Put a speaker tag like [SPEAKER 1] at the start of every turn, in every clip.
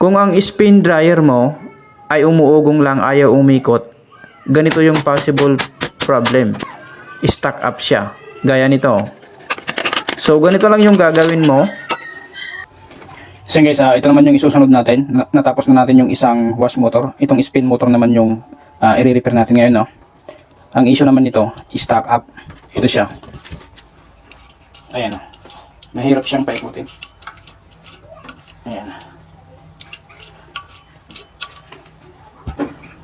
[SPEAKER 1] Kung ang spin dryer mo ay umuugong lang ayaw umikot, ganito yung possible problem. Stuck up siya. Gaya nito. So, ganito lang yung gagawin mo. So guys, ah, ito naman yung isusunod natin. Na- Natapos na natin yung isang wash motor. Itong spin motor naman yung ah, i-repair natin ngayon. No? Ang issue naman nito, stock up. Ito siya. Ayan. Mahirap siyang paikutin.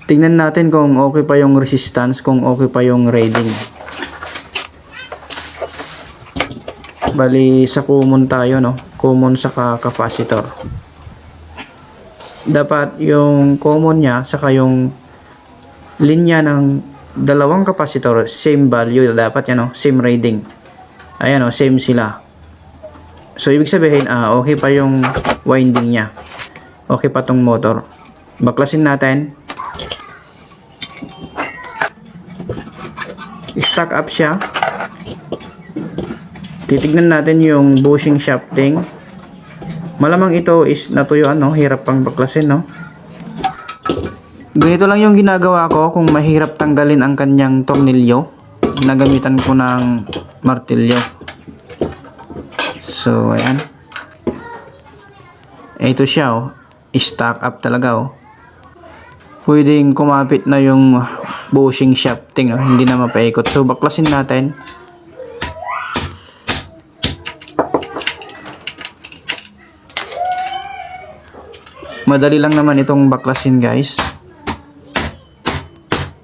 [SPEAKER 1] Tingnan natin kung okay pa yung resistance, kung okay pa yung rating. Bali, sa common tayo, no? Common sa capacitor. Dapat yung common niya, saka yung linya ng dalawang capacitor, same value dapat yan, no? Same rating. Ayan, no? Same sila. So, ibig sabihin, ah, okay pa yung winding niya. Okay pa tong motor. Baklasin natin. Stack up siya. Titignan natin yung bushing shafting. Malamang ito is natuyuan, no? Hirap pang baklasin, no? Ganito lang yung ginagawa ko kung mahirap tanggalin ang kanyang tornilyo. Ginagamitan ko ng martilyo. So, ayan. Ito siya, oh. Stack up talaga, oh. Pwedeng kumapit na yung bushing shafting, no? Hindi na mapaikot. So, baklasin natin. Madali lang naman itong baklasin, guys.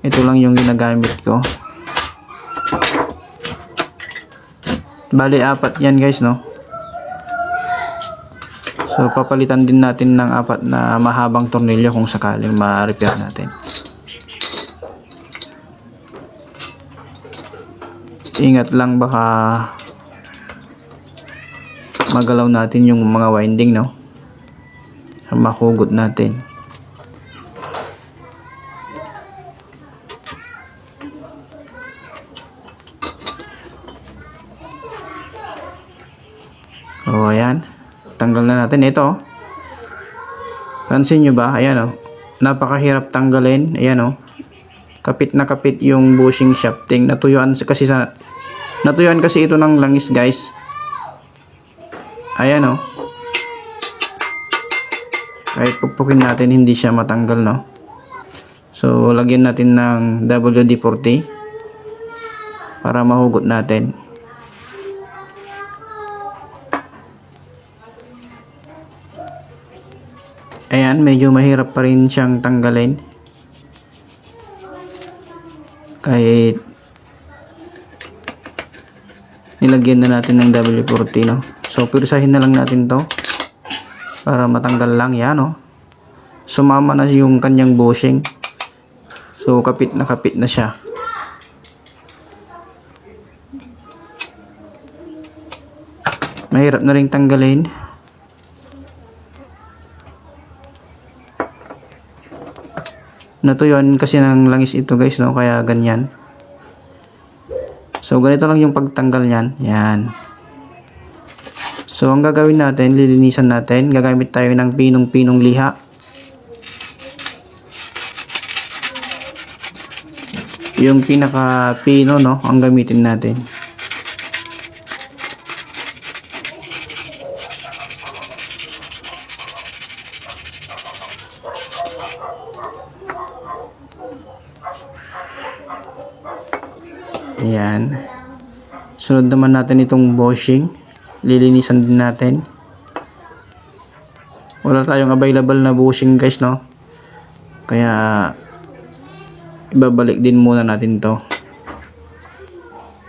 [SPEAKER 1] Ito lang yung ginagamit ko. Bali, apat yan, guys, no? So, papalitan din natin ng apat na mahabang tornilyo kung sakaling ma-repair natin. Ingat lang baka magalaw natin yung mga winding, no? Makugot natin. O, ayan. Tanggal na natin. Ito. Pansin nyo ba? Ayan o. Napakahirap tanggalin. Ayan o. Kapit na kapit yung bushing shafting. Natuyuan kasi sa... Natuyuan kasi ito ng langis guys. Ayan o. Kahit puppukin natin hindi siya matanggal no. So lagyan natin ng WD-40 para mahugot natin. Ayan, medyo mahirap pa rin siyang tanggalin. Kahit nilagyan na natin ng W40, no? So, pirsahin na lang natin to para matanggal lang yan, no? Sumama na yung kanyang bushing. So, kapit na kapit na siya. Mahirap na rin tanggalin. Natuyuan kasi ng langis ito guys no? Kaya ganyan. So ganito lang yung pagtanggal niyan. Yan. So ang gagawin natin lilinisan natin. Gagamit tayo ng pinong pinong liha. Yung pinaka pino no? Ang gamitin natin Ayan. Sunod naman natin itong bushing. Lilinisan din natin. Wala tayong available na bushing guys, no? Kaya, ibabalik din muna natin to.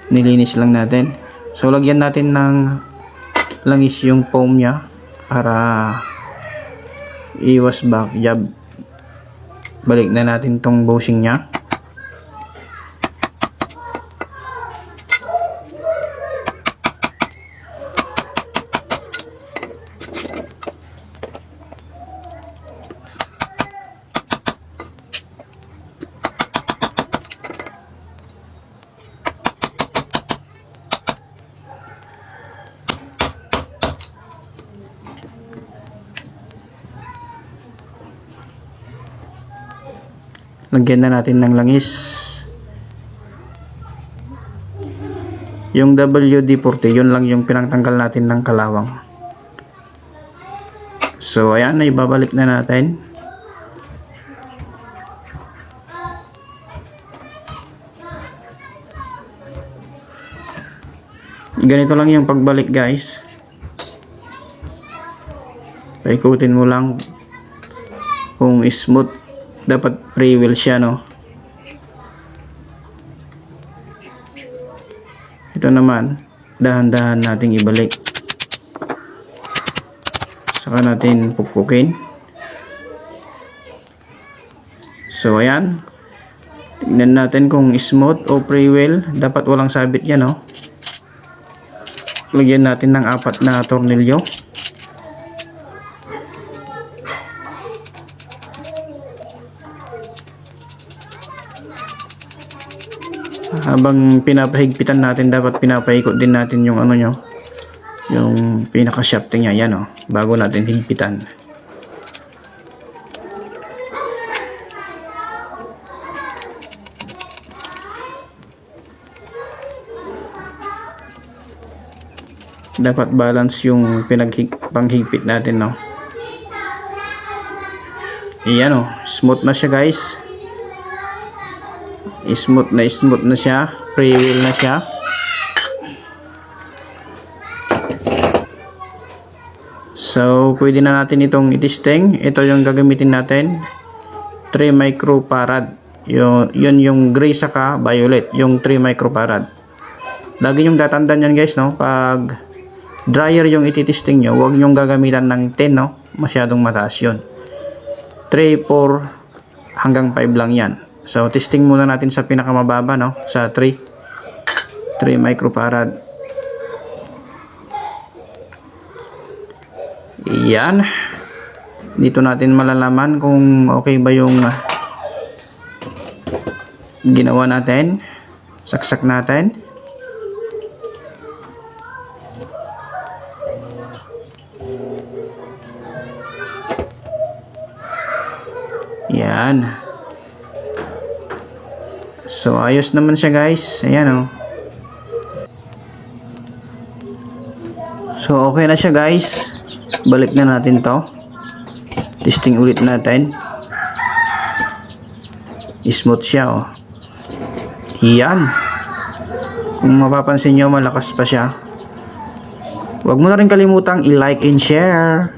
[SPEAKER 1] Nilinis lang natin. So, lagyan natin ng langis yung foam niya para iwas back job. Balik na natin tong bushing niya. Lagyan na natin ng langis. Yung WD-40, yun lang yung pinangtanggal natin ng kalawang. So, ayan, na ibabalik na natin. Ganito lang yung pagbalik guys. Paikutin mo lang kung smooth. Dapat free wheel siya no. Ito naman, dahan-dahan nating ibalik. Saka natin pupukin. So ayan. Tignan natin kung smooth o free wheel. Dapat walang sabit yan no. Lagyan natin ng apat na tornilyo. Habang pinapahigpitan natin, dapat pinapaikot din natin yung ano nyo, yung pinaka-shafting niya, yan o, bago natin higpitan. dapat balance yung pinaghig panghigpit natin no? Iyan oh. Smooth na siya guys smooth na smooth na siya. Free wheel na siya. So pwede na natin itong itesting ito yung gagamitin natin. 3 microfarad yun, yun yung gray saka violet. Yung 3 microfarad lagi yung tatandaan yan guys no? Pag dryer yung ititesting nyo, huwag nyong gagamitan ng 10, no? Masyadong mataas yun. 3, 4, hanggang 5 lang yan. So, testing muna natin sa pinakamababa, no? Sa 3. 3 microfarad. Yan. Dito natin malalaman kung okay ba yung ah, ginawa natin. Saksak natin. Yan. So, ayos naman siya guys. Ayan o. Oh. So, okay na siya guys. Balik na natin to. Testing ulit natin. Smooth siya o. Oh. Yan. Kung mapapansin nyo, malakas pa siya. Huwag mo na rin kalimutang i-like and share.